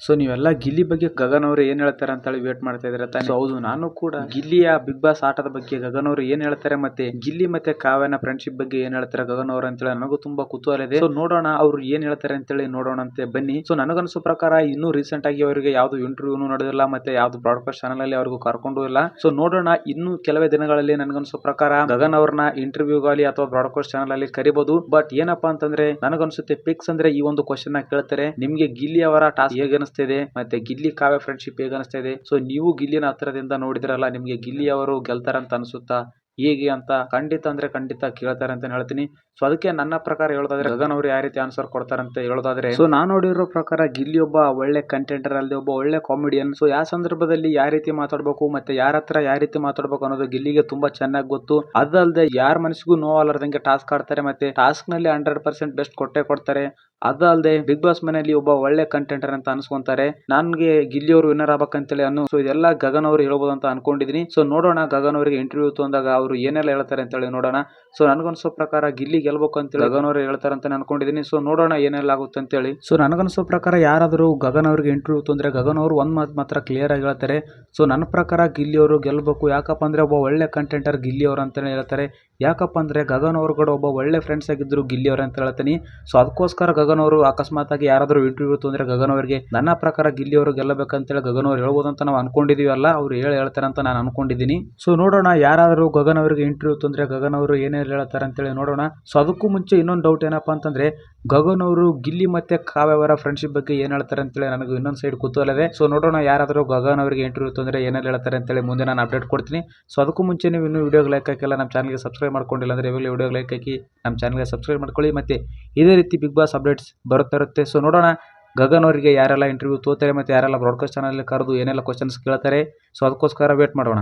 So ನೀವೆಲ್ಲ ಗಿಲ್ಲಿ ಬಗ್ಗೆ ಗಗನ್ ಅವರು ಏನ್ ಹೇಳ್ತಾರೆ ಅಂತ ಹೇಳಿ ವೇಟ್ ಮಾಡ್ತಾ ಇದ್ರೆ ತಾನೆ? ಹೌದು ನಾನು ಕೂಡ ಗಿಲ್ಲಿಯ ಬಿಗ್ ಬಾಸ್ ಆಟದ ಬಗ್ಗೆ ಗಗನ್ ಅವರು ಏನ್ ಹೇಳ್ತಾರೆ ಮತ್ತೆ ಗಿಲ್ಲಿ ಮತ್ತೆ ಕಾವ್ಯನ ಫ್ರೆಂಡ್ಶಿಪ್ ಬಗ್ಗೆ ಏನ್ ಹೇಳ್ತಾರೆ ಗಗನ್ ಅವರು ಅಂತೇಳಿ ನನಗೂ ತುಂಬಾ ಕುತೂಹಲ ಇದೆ. ಸೊ ನೋಡೋಣ ಅವ್ರು ಏನ್ ಹೇಳ್ತಾರೆ ಅಂತೇಳಿ ನೋಡೋಣ ಅಂತೆ ಬನ್ನಿ. ಸೊ ನನಗನ್ಸೋ ಪ್ರಕಾರ ಇನ್ನೂ ರೀಸೆಂಟ್ ಆಗಿ ಅವರಿಗೆ ಯಾವ್ದು ಇಂಟರ್ವ್ಯೂನು ನಡೆದಿಲ್ಲ ಮತ್ತೆ ಯಾವ್ದು ಬ್ರಾಡ್ಕಾಸ್ಟ್ ಚಾನಲ್ ಅಲ್ಲಿ ಅವ್ರಿಗೂ ಕರ್ಕೊಂಡು ಇಲ್ಲ. ಸೊ ನೋಡೋಣ ಇನ್ನು ಕೆಲವೇ ದಿನಗಳಲ್ಲಿ ನನಗನ್ಸು ಪ್ರಕಾರ ಗಗನ್ ಅವ್ರನ್ನ ಇಂಟರ್ವ್ಯೂಗಾಲಿ ಅಥವಾ ಬ್ರಾಡ್ಕಾಸ್ಟ್ ಚಾನಲ್ ಅಲ್ಲಿ ಕರಿಬಹುದು ಬಟ್ ಏನಪ್ಪಾ ಅಂತಂದ್ರೆ ನನಗನ್ಸುತ್ತೆ ಪಿಕ್ಸ್ ಅಂದ್ರೆ ಈ ಒಂದು ಕ್ವಶನ್ನ ಕೇಳ್ತಾರೆ. ನಿಮ್ಗೆ ಗಿಲ್ಲಿ ಅವರ ಟಾಸ್ಕ್ ಹೇಗೆ ಅನಿಸ್ತಾ ಇದೆ ಮತ್ತೆ ಗಿಲ್ಲಿ ಕಾವ್ಯ ಫ್ರೆಂಡ್ಶಿಪ್ ಹೇಗೆ ಇದೆ ಸೊ ನೀವು ಗಿಲ್ಲಿನ ಹತ್ರದಿಂದ ನೋಡಿದ್ರಲ್ಲ, ನಿಮಗೆ ಗಿಲ್ಲಿ ಅವರು ಗೆಲ್ತಾರಂತ ಅನ್ಸುತ್ತಾ? ಹೇಗೆ ಅಂತ ಖಂಡಿತ ಅಂದ್ರೆ ಖಂಡಿತ ಕೇಳ್ತಾರೆ ಅಂತ ಹೇಳ್ತೀನಿ. ಸೊ ಅದಕ್ಕೆ ನನ್ನ ಪ್ರಕಾರ ಹೇಳೋದಾದ್ರೆ ಗಗನ್ ಅವರು ಯಾವ ರೀತಿ ಆನ್ಸರ್ ಕೊಡ್ತಾರೆ ಅಂತ ಹೇಳೋದಾದ್ರೆ ಸೊ ನಾನು ನೋಡಿರೋ ಪ್ರಕಾರ ಗಿಲ್ಲಿ ಒಬ್ಬ ಒಳ್ಳೆ ಕಂಟೆಂಟರ್ ಅಲ್ಲದೆ ಒಬ್ಬ ಒಳ್ಳೆ ಕಾಮಿಡಿಯನ್ ಸೊ ಯಾವ ಸಂದರ್ಭದಲ್ಲಿ ಯಾವ ರೀತಿ ಮಾತಾಡ್ಬೇಕು ಮತ್ತೆ ಯಾರ ಹತ್ರ ಯಾವ ರೀತಿ ಮಾತಾಡ್ಬೇಕು ಅನ್ನೋದು ಗಿಲ್ಲಿಗೆ ತುಂಬಾ ಚೆನ್ನಾಗಿ ಗೊತ್ತು. ಅದಲ್ಲದೆ ಯಾರ ಮನಸ್ಸಿಗೂ ನೋವಾಲಾರ್ದಂಗೆ ಟಾಸ್ಕ್ ಆಡ್ತಾರೆ ಮತ್ತೆ ಟಾಸ್ಕ್ನಲ್ಲಿ ಹಂಡ್ರೆಡ್ ಪರ್ಸೆಂಟ್ ಬೆಸ್ಟ್ ಕೊಟ್ಟೆ ಕೊಡ್ತಾರೆ. ಅದಲ್ಲದೆ ಬಿಗ್ ಬಾಸ್ ಮನೆಯಲ್ಲಿ ಒಬ್ಬ ಒಳ್ಳೆ ಕಂಟೆಂಟರ್ ಅಂತ ಅನ್ಸ್ಕೊಂತಾರೆ. ನನ್ಗೆ ಗಿಲ್ಲಿ ಅವರು ವಿನ್ನರ್ ಆಗ್ಬೇಕಂತೇಳಿ ಅನ್ನೋ ಸೊ ಇದೆಲ್ಲ ಗಗನ್ ಅವರು ಹೇಳ್ಬೋದು ಅಂತ ಅನ್ಕೊಂಡಿದೀನಿ ಸೊ ನೋಡೋಣ ಗಗನ್ ಅವರಿಗೆ ಇಂಟರ್ವ್ಯೂ ತಂದಾಗ ಅವರು ಏನೆಲ್ಲ ಹೇಳ್ತಾರೆ ಅಂತೇಳಿ ನೋಡೋಣ. ಸೊ ನನಗನ್ಸೋ ಪ್ರಕಾರ ಗಿಲ್ಲಿ ಗೆಲ್ಬೇಕು ಅಂತೇಳಿ ಗಗನ್ ಅವರು ಹೇಳ್ತಾರೆ ಅಂತ ಅನ್ಕೊಂಡಿದ್ದೀನಿ ಸೊ ನೋಡೋಣ ಏನೆಲ್ಲ ಆಗುತ್ತೆ ಅಂತೇಳಿ. ಸೊ ನನಗನ್ಸೋ ಪ್ರಕಾರ ಯಾರಾದರೂ ಗಗನ್ ಅವರಿಗೆ ಇಂಟರ್ವ್ಯೂ ತಂದ್ರೆ, ಗಗನ್ ಅವರು ಒಂದ್ ಮಾತು ಮಾತ್ರ ಕ್ಲಿಯರ್ ಆಗಿ ಹೇಳ್ತಾರೆ. ಸೊ ನನ್ನ ಪ್ರಕಾರ ಗಿಲ್ಲಿ ಅವರು ಗೆಲ್ಬೇಕು. ಯಾಕಪ್ಪ ಅಂದ್ರೆ ಒಬ್ಬ ಒಳ್ಳೆ ಕಂಟೆಂಟರ್ ಗಿಲ್ಲಿ ಅವರು ಅಂತಾನೆ ಹೇಳ್ತಾರೆ. ಯಾಕಪ್ಪ ಅಂದ್ರೆ ಗಗನ್ ಅವರು ಕೂಡ ಒಬ್ಬ ಒಳ್ಳೆ ಫ್ರೆಂಡ್ಸ್ ಆಗಿದ್ರು ಗಿಲ್ಲಿ ಅವರು ಅಂತ ಹೇಳ್ತೀನಿ. ಸೊ ಅದಕ್ಕೋಸ್ಕರ ಗಗನ್ ಅವರು ಅಕಸ್ಮಾತ್ ಆಗಿ ಯಾರಾದರೂ ಇಂಟರ್ವ್ಯೂ ತಂದ್ರೆ ಗಗನ್ ಅವರಿಗೆ, ನನ್ನ ಪ್ರಕಾರ ಗಿಲ್ಲಿ ಅವರು ಗೆಲ್ಲಬೇಕಂತೇಳಿ ಗಗನ್ ಅವರು ಹೇಳ್ಬೋದು ಅಂತ ನಾವು ಅನ್ಕೊಂಡಿದೀವಲ್ಲ, ಅವ್ರು ಹೇಳಿ ಹೇಳ್ತಾರೆ ಅಂತ ನಾನು ಅನ್ಕೊಂಡಿದ್ದೀನಿ. ಸೊ ನೋಡೋಣ ಯಾರಾದರೂ ಗಗನ್ ಅವರಿಗೆ ಇಂಟರ್ವ್ಯೂ ತಂದ್ರೆ, ಗಗನ್ ಅವರು ಏನೇನು ಹೇಳ್ತಾರೆ ಅಂತೇಳಿ ನೋಡೋಣ. ಸೊ ಅದಕ್ಕೂ ಮುಂಚೆ ಇನ್ನೊಂದು ಡೌಟ್ ಏನಪ್ಪಾ ಅಂತಂದರೆ, ಗಗನ್ ಅವರು ಗಿಲ್ಲಿ ಮತ್ತು ಕಾವ್ಯ ಅವರ ಫ್ರೆಂಡ್ಶಿಪ್ ಬಗ್ಗೆ ಏನು ಹೇಳ್ತಾರೆ ಅಂತೇಳಿ ನನಗೆ ಇನ್ನೊಂದು ಸೈಡ್ ಕುತೂಹಲ ಇದೆ ಸೊ ನೋಡೋಣ ಯಾರಾದರೂ ಗಗನ್ ಅವರಿಗೆ ಇಂಟರ್ವ್ಯೂ ತೊಂದರೆ ಏನೇನು ಹೇಳ್ತಾರೆ ಅಂತೇಳಿ ಮುಂದೆ ನಾನು ಅಪ್ಡೇಟ್ ಕೊಡ್ತೀನಿ. ಸೊ ಅದಕ್ಕೂ ಮುಂಚೆ ನೀವು ಇನ್ನೂ ವೀಡಿಯೋಗೆ ಲೈಕ್ ಹಾಕಿಲ್ಲ, ನಮ್ಮ ಚಾನಲ್ಗೆ ಸಬ್ಸ್ಕ್ರೈಬ್ ಮಾಡ್ಕೊಂಡಿಲ್ಲ ಅಂದರೆ ಇವಾಗಲೇ ವೀಡಿಯೋಗೆ ಲೈಕ್ ಹಾಕಿ, ನಮ್ಮ ಚಾನಲ್ಗೆ ಸಬ್ಸ್ಕ್ರೈಬ್ ಮಾಡ್ಕೊಳ್ಳಿ. ಮತ್ತೆ ಇದೇ ರೀತಿ ಬಿಗ್ ಬಾಸ್ ಅಪ್ಡೇಟ್ಸ್ ಬರುತ್ತಾ ಇರುತ್ತೆ. ಸೊ ನೋಡೋಣ ಗಗನ್ ಅವರಿಗೆ ಯಾರೆಲ್ಲ ಇಂಟರ್ವ್ಯೂ ತೋತಾರೆ ಮತ್ತು ಯಾರೆಲ್ಲ ಬ್ರಾಡ್ಕಾಸ್ಟ್ ಚಾನಲ್ ಕರೆದು ಏನೆಲ್ಲ ಕ್ವಶನ್ಸ್ ಕೇಳ್ತಾರೆ. ಸೊ ಅದಕ್ಕೋಸ್ಕರ ವೇಟ್ ಮಾಡೋಣ.